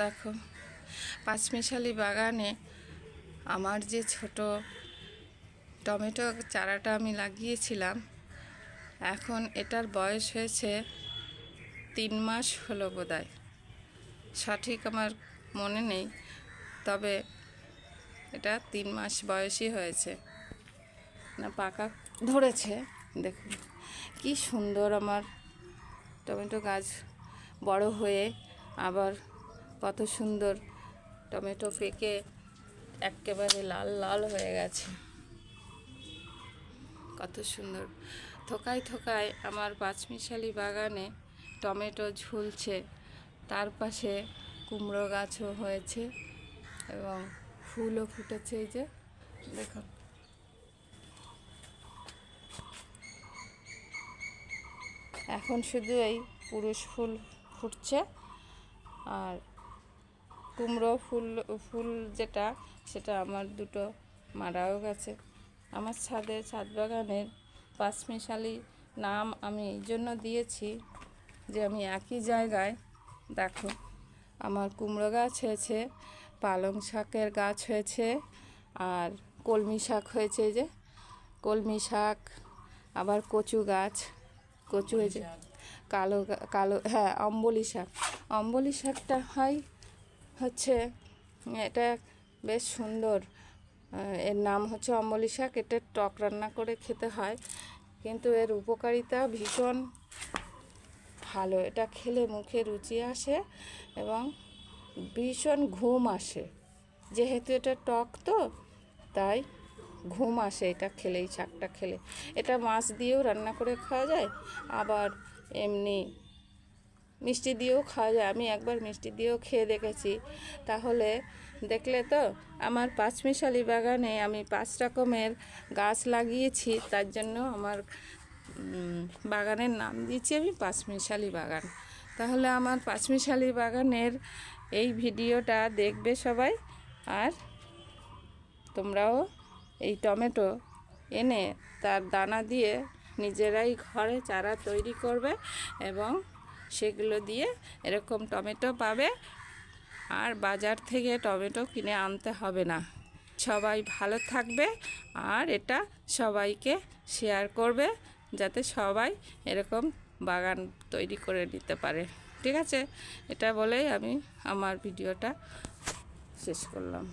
দেখো, পাঁচমিশালি বাগানে আমার যে ছোট টমেটো চারাটা আমি লাগিয়েছিলাম, এখন এটার বয়স হয়েছে তিন মাস হলো বোধহয়। সঠিক আমার মনে নেই, তবে এটা তিন মাস বয়সই হয়েছে। না, পাকা ধরেছে, দেখুন। কি সুন্দর আমার টমেটো গাছ বড় হয়ে আবার কত সুন্দর টমেটো পেকে একেবারে লাল লাল হয়ে গেছে। কত সুন্দর। থোকায় থোকায় আমার পাঁচমিশালি বাগানে টমেটো ঝুলছে। তার পাশে কুমড়ো গাছও হয়েছে এবং ফুলও ফুটেছে এই যে, দেখুন। এখন শুধু এই পুরুষ ফুল ফুটছে আর কুমড়ো ফুল ফুল যেটা সেটা আমার দুটো মারাও গেছে। আমার ছাদে ছাদ বাগানের পাঁচমিশালি নাম আমি এই জন্য দিয়েছি যে আমি একই জায়গায় দেখো আমার কুমড়ো গাছ হয়েছে পালং শাকের গাছ হয়েছে আর কলমি শাক হয়েছে যে কলমি শাক আবার কচু গাছ কচু হয়েছে কালো কালো হ্যাঁ অম্বলি শাক। অম্বলি শাকটা হয় হচ্ছে, এটা বেশ সুন্দর। এর নাম হচ্ছে অম্বলি শাক এটা টক রান্না করে খেতে হয়। কিন্তু এর উপকারিতা ভীষণ ভালো। এটা খেলে মুখে রুচি আসে এবং ভীষণ ঘুম আসে। যেহেতু এটা টক তো, তাই ঘুম আসে এটা খেলে এই শাকটা খেলে। এটা মাছ দিয়েও রান্না করে খাওয়া যায়। আবার এমনি মিষ্টি দিয়েও খাওয়া যায়। আমি একবার মিষ্টি দিয়েও খেয়ে দেখেছি। তাহলে দেখলে তো, আমার পাঁচমিশালি বাগানে আমি পাঁচ রকমের গাছ লাগিয়েছি, তার জন্য আমার বাগানের নাম দিয়েছি আমি পাঁচমিশালি বাগান। তাহলে আমার পাঁচমিশালি বাগানের এই ভিডিওটা দেখবে সবাই। আর তোমরাও এই টমেটো এনে তার দানা দিয়ে নিজেরাই ঘরে চারা তৈরি করবে এবং সেগুলো দিয়ে এরকম টমেটো পাবে। আর বাজার থেকে টমেটো কিনে আনতে হবে না। সবাই ভালো থাকবে আর এটা সবাইকে শেয়ার করবে যাতে সবাই এরকম বাগান তৈরি করে নিতে পারে। ঠিক আছে? এটা বলেই আমি আমার ভিডিওটা শেষ করলাম।